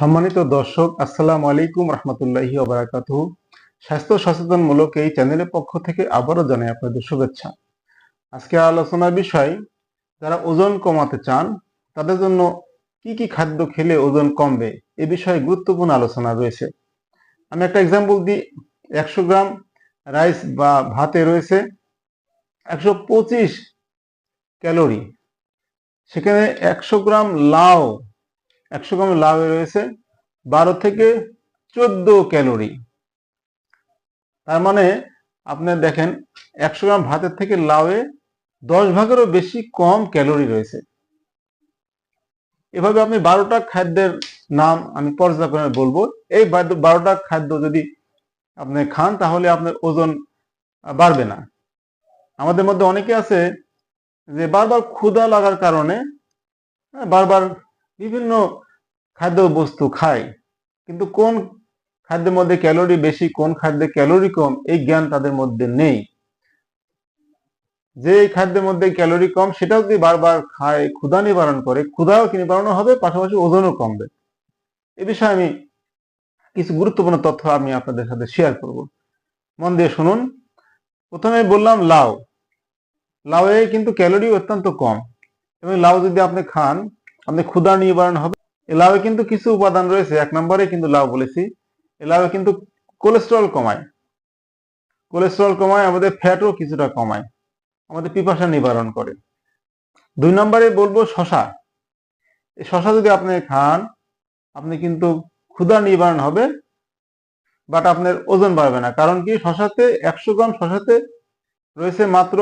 সম্মানিত দর্শক, আসসালামু আলাইকুম রহমতুল্লাহি ওবরাকাতু স্বাস্থ্য সচেতনমূলক এই চ্যানেলের পক্ষ থেকে আবারও জানাই আপনাদের শুভেচ্ছা। আজকে আলোচনার বিষয়, যারা ওজন কমাতে চান, তাদের জন্য কি কি খাদ্য খেলে ওজন কমবে, এ বিষয়ে গুরুত্বপূর্ণ আলোচনা রয়েছে। আমি একটা এক্সাম্পল দিই, একশো গ্রাম রাইস বা ভাতে রয়েছে একশো পঁচিশ ক্যালোরি সেখানে একশো গ্রাম লাউ একশো গ্রাম লাউয়ে রয়েছে বারো থেকে চোদ্দ ক্যালোরি। তার মানে আপনি দেখেন একশো গ্রাম ভাতের থেকে লাউয়ে দশ ভাগেরও বেশি কম ক্যালোরি রয়েছে। এভাবে আপনি বারোটা খাদ্যের নাম আমি পর্যালোচনা বলব। এই বারোটা খাদ্য যদি আপনি খান তাহলে আপনার ওজন বাড়বে না। আমাদের মধ্যে অনেকে আছে যে বারবার ক্ষুধা লাগার কারণে হ্যাঁ, বারবার বিভিন্ন খাদ্য বস্তু খায়, কিন্তু কোন খাদ্যের মধ্যে ক্যালোরি বেশি, কোন খাদ্যে ক্যালোরি কম, এই জ্ঞান তাদের মধ্যে নেই। যে খাদ্যের মধ্যে ক্যালোরি কম, সেটাও যদি বারবার খায়, ক্ষুধা নিবারণ করে, ক্ষুধাও কি নিবারণ হবে, পাশাপাশি ওজনও কমবে। এ বিষয়ে আমি কিছু গুরুত্বপূর্ণ তথ্য আমি আপনাদের সাথে শেয়ার করব। মন দিয়ে শুনুন। প্রথমে বললাম লাউ। লাউয়ে কিন্তু ক্যালোরি অত্যন্ত কম। এবং লাউ যদি আপনি খান আপনি ক্ষুধা নিবারণ হবে। এই লাউয়ে কিন্তু কিছু উপাদান রয়েছে, এক নম্বরে কিন্তু লাউ বলেছি। এই লাউয়ে কিন্তু কোলেস্টেরল কমায়। কোলেস্টেরল কমায়, আমাদের ফ্যাটও কিছুটা কমায়। আমাদের পিপাসা নিবারণ করে। দুই নম্বরে বলব শশা। এই শশা যদি আপনি খান, আপনি কিন্তু ক্ষুধা নিবারণ হবে বাট আপনার ওজন বাড়বে না। কারণ কি? শশাতে, একশো গ্রাম শশাতে রয়েছে মাত্র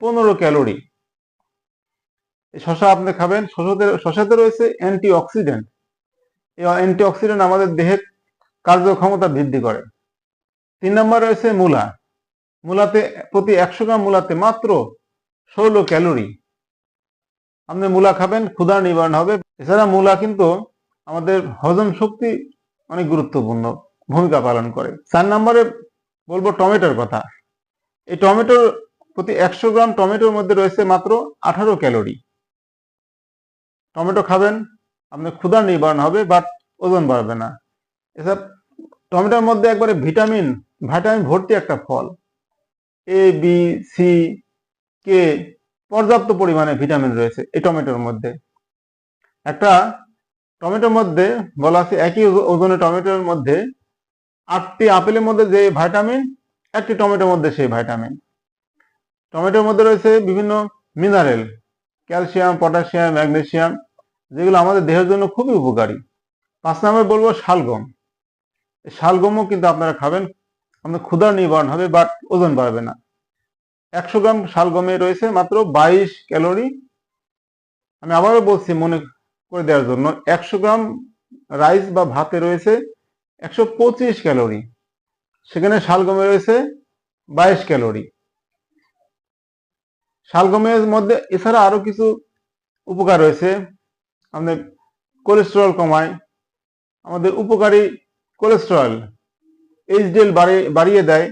পনেরো ক্যালোরি। শশা আপনি খাবেন। শশাতে শশাতে রয়েছে অ্যান্টি অক্সিডেন্ট এই অ্যান্টি অক্সিডেন্ট আমাদের দেহের কার্যক্ষমতা বৃদ্ধি করে। তিন নম্বর রয়েছে মূলা। মূলাতে, প্রতি একশো গ্রাম মূলাতে মাত্র ষোলো ক্যালোরি। আপনি মূলা খাবেন, ক্ষুধা নিবারণ হবে। এছাড়া মূলা কিন্তু আমাদের হজম শক্তি অনেক গুরুত্বপূর্ণ ভূমিকা পালন করে। চার নম্বরে বলব টমেটোর কথা। এই টমেটোর প্রতি একশো গ্রাম টমেটোর মধ্যে রয়েছে মাত্র আঠারো ক্যালোরি। টমেটো খাবেন, আপনার ক্ষুধা নিবারণ হবে বাট ওজন বাড়বে না। এসব টমেটোর মধ্যে একবারে ভিটামিন ভিটামিন ভর্তি একটা ফল। এ বি সি কে পর্যাপ্ত পরিমাণে ভিটামিন রয়েছে এই টমেটোর মধ্যে। একটা টমেটোর মধ্যে বলা আছে একই ওজ- ওজনের টমেটোর মধ্যে আটটি আপেলের মধ্যে যে ভিটামিন, একটি টমেটোর মধ্যে সেই ভিটামিন। টমেটোর মধ্যে রয়েছে বিভিন্ন মিনারেল, ক্যালসিয়াম, পটাশিয়াম, ম্যাগনেসিয়াম যেগুলো আমাদের দেহের জন্য খুবই উপকারী। পাঁচ নম্বর বলব শালগম। শালগমও কিন্তু আপনারা খাবেন, আপনার ক্ষুধা নিবারণ হবে বাট ওজন বাড়বে না। একশো গ্রাম শালগমে রয়েছে মাত্র বাইশ ক্যালোরি। আমি আবারও বলছি মনে করে দেওয়ার জন্য, একশো গ্রাম রাইস বা ভাতে রয়েছে একশো পঁচিশ ক্যালোরি। সেখানে শালগমে রয়েছে বাইশ ক্যালোরি। শালগমের মধ্যে এছাড়া আরও কিছু উপকার রয়েছে। আমাদের কোলেস্টেরল কমায়, আমাদের উপকারী কোলেস্টেরল এইচডিএল বাড়িয়ে বাড়িয়ে দেয়,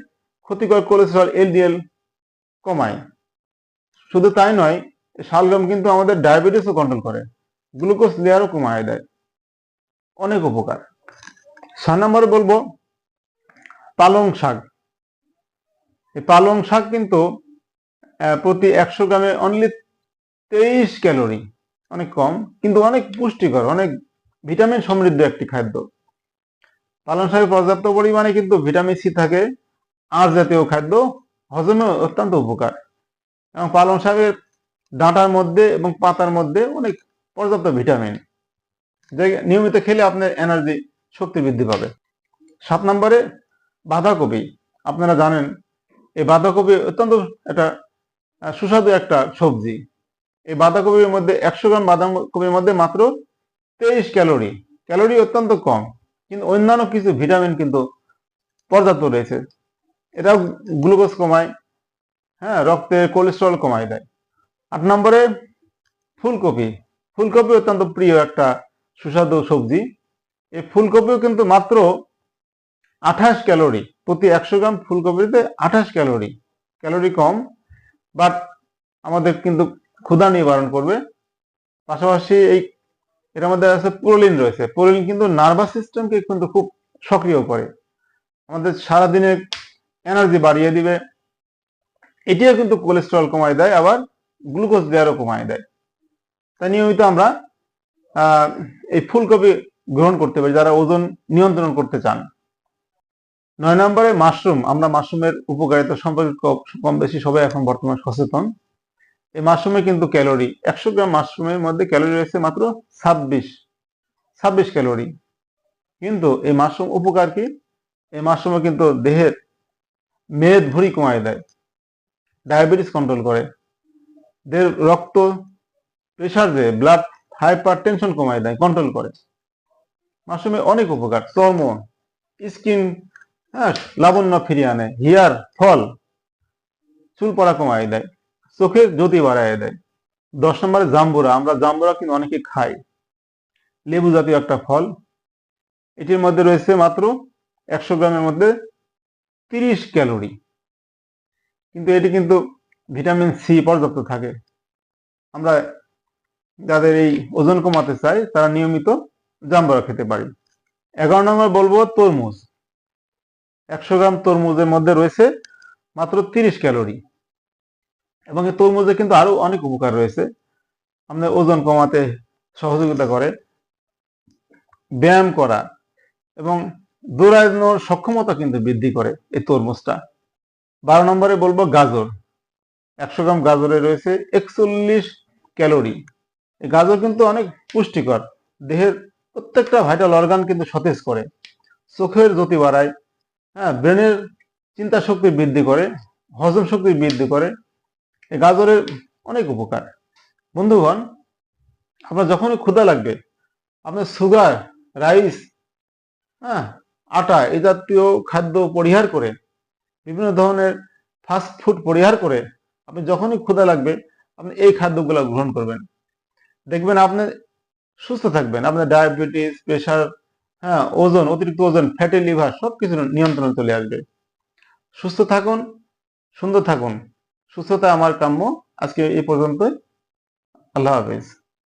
ক্ষতিকর কোলেস্টেরল এলডিএল কমায়। শুধু তাই নয় এই শালগম কিন্তু আমাদের ডায়াবেটিসও কন্ট্রোল করে গ্লুকোজ লেয়ারও কমায় দেয়। অনেক উপকার। সাত নম্বরে বলব, পালং শাক। এই পালং শাক কিন্তু প্রতি একশো গ্রামে অনলি তেইশ ক্যালোরি অনেক কম, কিন্তু অনেক পুষ্টিকর, অনেক ভিটামিন সমৃদ্ধ একটি খাদ্য। পালং শাকে পর্যাপ্ত পরিমাণে কিন্তু ভিটামিন সি থাকে, আঁশ জাতীয় খাদ্য হজমে অত্যন্ত উপকার। এবং পালং শাকের ডাঁটার মধ্যে এবং পাতার মধ্যে অনেক পর্যাপ্ত ভিটামিন, যে নিয়মিত খেলে আপনার এনার্জি শক্তি বৃদ্ধি পাবে। সাত নম্বরে বাঁধাকপি। আপনারা জানেন, এই বাঁধাকপি অত্যন্ত একটা সুস্বাদু একটা সবজি। এই বাঁধাকপির মধ্যে একশো গ্রাম বাঁধাকপির মধ্যে মাত্র তেইশ ক্যালোরি। ক্যালোরি অত্যন্ত কম। কিন্তু অন্যান্য কিছু ভিটামিন কিন্তু পর্যাপ্ত রয়েছে। এটাও গ্লুকোজ কমায় হ্যাঁ রক্তে কোলেস্ট্রল কমায় দেয়। আট নম্বরে ফুলকপি। ফুলকপি অত্যন্ত প্রিয় একটা সুস্বাদু সবজি। এই ফুলকপিও কিন্তু মাত্র আঠাশ ক্যালোরি। প্রতি একশো গ্রাম ফুলকপিতে আঠাশ ক্যালোরি। Calorie com. বাট আমাদের কিন্তু ক্ষুধা নিবারণ করবে। পাশাপাশি এই এটার মধ্যে আছে প্রোলিন রয়েছে। প্রোলিন কিন্তু নার্ভাস সিস্টেমকে কিন্তু খুব সক্রিয় করে। আমাদের সারাদিনের এনার্জি বাড়িয়ে দিবে। এটিও কিন্তু কোলেস্টেরল কমায় দেয়, আবার গ্লুকোজ দেওয়ারও কমায় দেয়। তাই নিয়মিত আমরা এই ফুলকপি গ্রহণ করতে পারি, যারা ওজন নিয়ন্ত্রণ করতে চান। নয় নম্বরে মাশরুম। আমরা মাশরুমের উপকারিতা সম্পর্কে কম বেশি সবাই এখন বর্তমানে সচেতন। এই মাশরুমে কিন্তু ক্যালোরি, একশো গ্রাম মাশরুমের মধ্যে ক্যালোরি রয়েছে মাত্র ছাব্বিশ ছাব্বিশ ক্যালোরি। কিন্তু এই মাশরুম উপকার কি? এই মাশরুমে কিন্তু দেহের মেদ ভুঁড়ি কমায় দেয়, ডায়াবেটিস কন্ট্রোল করে। দেহের রক্ত প্রেশার যে ব্লাড হাইপার টেনশন কমায় দেয় কন্ট্রোল করে। মাশরুমে অনেক উপকার, চর্ম স্কিন হ্যাঁ লাবণ্য ফিরিয়ে আনে হিয়ার ফল, চুল পড়া কমায় দেয়। চোখের জ্যোতি বাড়ায় দেয়। দশ নম্বরে জাম্বুরা, আমরা জাম্বুরা কিন্তু অনেকে খাই। লেবু জাতীয় একটা ফল। এটির মধ্যে রয়েছে মাত্র একশো গ্রামের মধ্যে তিরিশ ক্যালোরি। কিন্তু এটি কিন্তু ভিটামিন সি পর্যাপ্ত থাকে। আমরা যাদের এই ওজন কমাতে চাই, তারা নিয়মিত জাম্বুরা খেতে পারি। এগারো নম্বর বলব তরমুজ। একশো গ্রাম তরমুজের মধ্যে রয়েছে মাত্র তিরিশ ক্যালোরি। এবং এই তরমুজে কিন্তু আরও অনেক উপকার রয়েছে। আপনার ওজন কমাতে সহযোগিতা করে ব্যায়াম করা এবং দৌড়ানোর সক্ষমতা কিন্তু বৃদ্ধি করে এই তরমুজটা। বারো নম্বরে বলব গাজর। একশো গ্রাম গাজরে রয়েছে একচল্লিশ ক্যালোরি। গাজর কিন্তু অনেক পুষ্টিকর। দেহের প্রত্যেকটা ভাইটাল অর্গান কিন্তু সতেজ করে। চোখের জ্যোতি বাড়ায় হ্যাঁ ব্রেনের চিন্তা শক্তি বৃদ্ধি করে, হজম শক্তি বৃদ্ধি করে গাজরের অনেক উপকার। বন্ধুগণ, আপনার যখনই ক্ষুধা লাগবে, আপনার সুগার রাইস হ্যাঁ আটা এই জাতীয় খাদ্য পরিহার করে, বিভিন্ন ধরনের ফাস্ট ফুড পরিহার করে, আপনি যখনই ক্ষুধা লাগবে, আপনি এই খাদ্যগুলো গ্রহণ করবেন। দেখবেন আপনি সুস্থ থাকবেন, আপনার ডায়াবেটিস প্রেশার হ্যাঁ ওজন, অতিরিক্ত ওজন ফ্যাটি লিভার সবকিছু নিয়ন্ত্রণে চলে আসবে। সুস্থ থাকুন, সুন্দর থাকুন। সুস্থতা আমার কাম্য। আজকে এই পর্যন্তই। আল্লাহ হাফিজ।